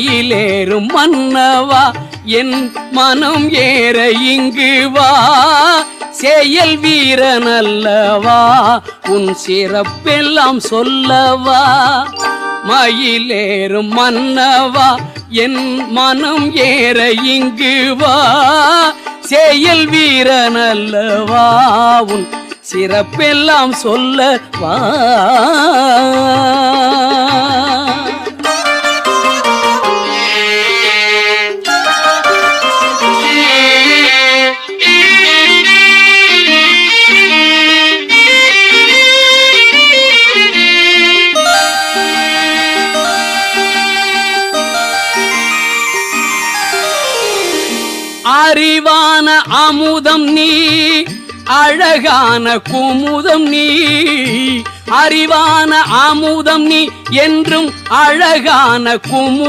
மயிலேறும் மன்னவா என் மனம் ஏற இங்கு வா. செயல் வீரனல்லவா உன் சிறப்பெல்லாம் சொல்லவா. மயிலேறும் மன்னவா என் மனம் ஏற இங்கு வா. செயல் வீரனல்லவா உன் சிறப்பெல்லாம் சொல்லவா. அறிவான அமுதம் நீ அழகான குமுதம் நீ. அறிவான அமுதம் நீ என்றும் அழகான குமுதம்